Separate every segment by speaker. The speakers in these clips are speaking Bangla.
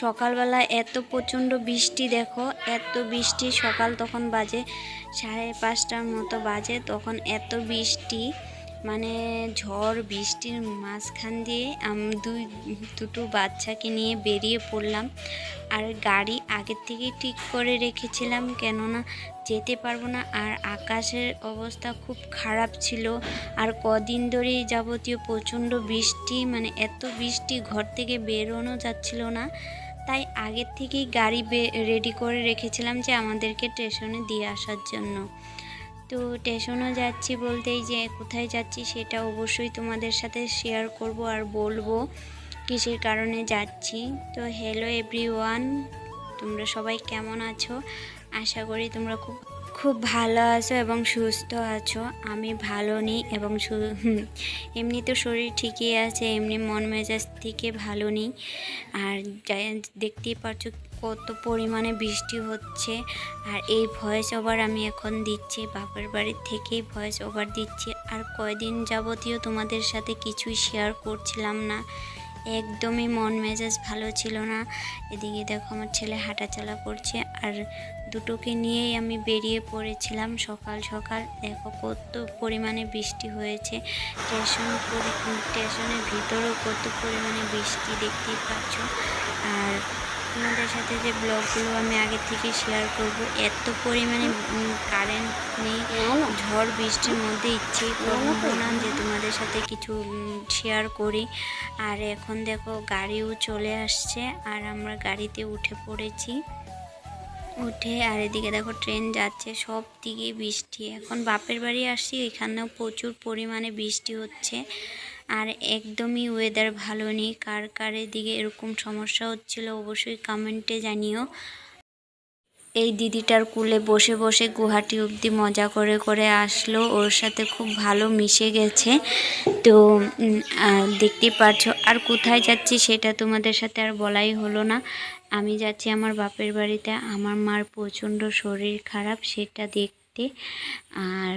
Speaker 1: সকালবেলা এত প্রচণ্ড বৃষ্টি, দেখো, এত বৃষ্টি, সকাল তখন বাজে সাড়ে পাঁচটার মতো বাজে, তখন এত বৃষ্টি মানে ঝড় বৃষ্টির মাঝখান দিয়ে আমি, দুই, দুটো বাচ্চাকে নিয়ে বেরিয়ে পড়লাম। আর গাড়ি আগের থেকেই ঠিক করে রেখেছিলাম, কেননা যেতে পারব না। আর আকাশের অবস্থা খুব খারাপ ছিল। আর কদিন ধরেই যাবতীয় প্রচণ্ড বৃষ্টি মানে এত বৃষ্টি, ঘর থেকে বেরোনো যাচ্ছিল না। তাই আগের থেকেই গাড়ি রেডি করে রেখেছিলাম যে আমাদেরকে স্টেশনে দিয়ে আসার জন্য। তো স্টেশনও যাচ্ছি বলতেই যে কোথায় যাচ্ছি সেটা অবশ্যই তোমাদের সাথে শেয়ার করব আর বলব কিসের কারণে যাচ্ছি। তো হ্যালো এভরিওয়ান তোমরা সবাই কেমন আছো? আশা করি তোমরা খুব খুব ভালো আছো এবং সুস্থ আছো। আমি ভালো নেই এবং এমনি তো শরীর ঠিকই আছে, এমনি মন মেজাজ থেকে ভালো নেই। আর দেখতেই পারছ কত পরিমাণে বৃষ্টি হচ্ছে। আর এই ভয়েস ওভার আমি এখন দিচ্ছি, বাপের বাড়ির থেকেই ভয়েস ওভার দিচ্ছি। আর কয়দিন যাবতীয় তোমাদের সাথে কিছুই শেয়ার করছিলাম না। একদমই মন মেজাজ ভালো ছিল না। এদিকে দেখো আমার ছেলে হাঁটাচলা করছে। আর দুটোকে নিয়েই আমি বেরিয়ে পড়েছিলাম সকাল সকাল। দেখো কত পরিমাণে বৃষ্টি হয়েছে। স্টেশন স্টেশনের ভিতরেও কত পরিমাণে বৃষ্টি দেখতেই পাচ্ছ। আর তোমাদের সাথে যে ব্লগগুলো আমি আগে থেকে শেয়ার করব এত পরিমাণে কারেন্ট নেই ঝড় বৃষ্টির মধ্যে ইচ্ছে করব না যে তোমাদের সাথে কিছু শেয়ার করি। আর এখন দেখো গাড়িও চলে আসছে আর আমরা গাড়িতে উঠে পড়েছি। উঠে আর এদিকে দেখো ট্রেন যাচ্ছে সব দিকেই বৃষ্টি। এখন বাপের বাড়ি আসছি, এখানেও প্রচুর পরিমাণে বৃষ্টি হচ্ছে। আর একদমই ওয়েদার ভালো নেই, কার কার এদিকে এরকম সমস্যা হচ্ছিল অবশ্যই কমেন্টে জানিও। এই দিদিটার কুলে বসে বসে গুহাটি অবধি মজা করে করে আসলো, ওর সাথে খুব ভালো মিশে গেছে। তো দেখতেই পারছ। আর কোথায় যাচ্ছি সেটা তোমাদের সাথে আর বলাই হলো না। আমি যাচ্ছি আমার বাপের বাড়িতে। আমার মার প্রচণ্ড শরীর খারাপ, সেটা দেখতে। আর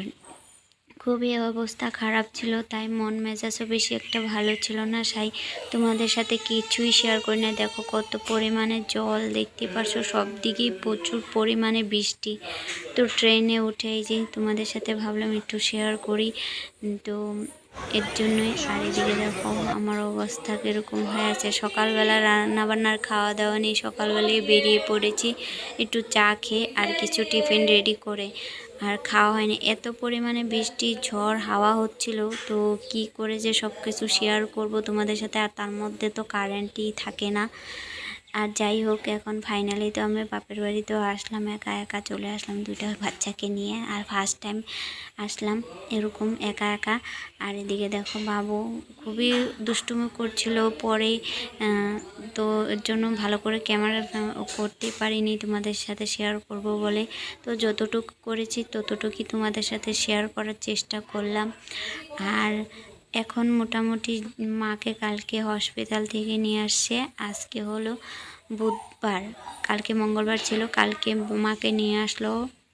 Speaker 1: খুবই অবস্থা খারাপ ছিল, তাই মন মেজাজও বেশি একটা ভালো ছিল না। সাই, তোমাদের সাথে কিছুই শেয়ার করি না দেখো কত পরিমাণে জল দেখতে পাচ্ছ, সব দিকেই প্রচুর পরিমাণে বৃষ্টি। তো ট্রেনে উঠে এই যে তোমাদের সাথে ভাবলাম একটু শেয়ার করি। তো এর জন্যই আর এদিকে দেখো, আমার অবস্থা কীরকম হয়ে আছে সকালবেলা রান্না বান্নার খাওয়া দাওয়া নেই, সকালবেলায় বেরিয়ে পড়েছি, একটু চা খেয়ে আর কিছু টিফিন রেডি করে। আর খাওয়া হয়নি। এত পরিমাণে বৃষ্টি, ঝড়, হাওয়া হচ্ছিল, তো কি করে যে সব কিছু শেয়ার করব তোমাদের সাথে? আর তার মধ্যে তো কারেন্টই থাকে না। আর যাই হোক, এখন ফাইনালি তো আমি বাপের বাড়িতেও আসলাম, একা একা চলে আসলাম দুইটা বাচ্চাকে নিয়ে। আর ফার্স্ট টাইম আসলাম এরকম একা একা। আর এদিকে দেখো বাবু খুবই দুষ্টুমি করছিল, পরে তো এর জন্য ভালো করে ক্যামেরা করতে পারিনি তোমাদের সাথে শেয়ার করব বলে। তো যতটুকু করেছি ততটুকুই তোমাদের সাথে শেয়ার করার চেষ্টা করলাম। আর এখন মোটামুটি মাকে কালকে হসপিটাল থেকে নিয়ে আসছে। আজকে হলো বুধবার। কালকে মঙ্গলবার ছিল, কালকে মাকে নিয়ে আসলো।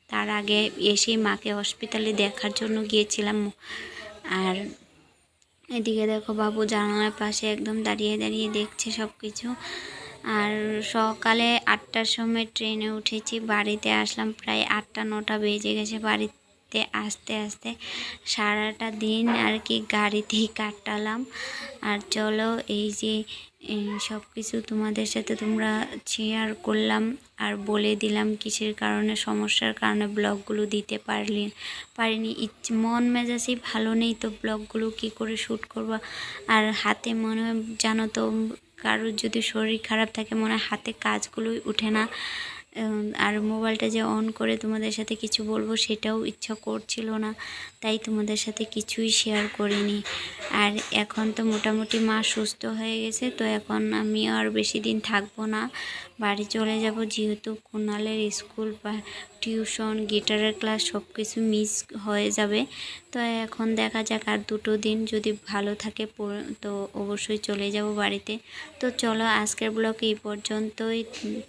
Speaker 1: তার আগে এসে মাকে হসপিটালে দেখার জন্য গিয়েছিলাম। আর এদিকে দেখো বাবু জানালার পাশে একদম দাঁড়িয়ে দাঁড়িয়ে দেখছে সব কিছু আর সকালে আটটার সময় ট্রেনে উঠেছি, বাড়িতে আসলাম। প্রায় আটটা, নটা বেজে গেছে বাড়িতে। আসতে আসতে সারাটা দিন আর কি গাড়িতেই কাটালাম। আর চলো এই যে সব কিছু তোমাদের সাথে তোমরা শেয়ার করলাম আর বলে দিলাম কিসের কারণে, সমস্যার কারণে ব্লগগুলো দিতে পারলি, পারিনি। মন মেজাজই ভালো নেই তো ব্লগগুলো কি করে শ্যুট করব? আর হাতে মনে জানো তো, কারোর যদি শরীর খারাপ থাকে মনে হাতে কাজগুলোই উঠে না। আর মোবাইলটা যে অন করে তোমাদের সাথে কিছু বলব সেটাও ইচ্ছা করছিল না, তাই তোমাদের সাথে কিছুই শেয়ার করিনি। আর এখন তো মোটামুটি মা সুস্থ হয়ে গেছে, তো এখন আমি আর বেশি দিন থাকব না। বাড়ি চলে যাব যেহেতু কুণালের স্কুল বা টিউশন, গিটারের ক্লাস সব কিছু মিস হয়ে যাবে। তো এখন দেখা যাক আর দুটো দিন যদি ভালো থাকে তো অবশ্যই চলে যাব বাড়িতে। তো চলো আজকের ব্লগ এই পর্যন্তই,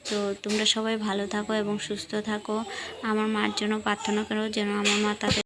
Speaker 1: তো তোমরা সবাই ভালো থাকো এবং সুস্থ থাকো। আমার মার জন্য প্রার্থনা করো যেন আমার মা তাদের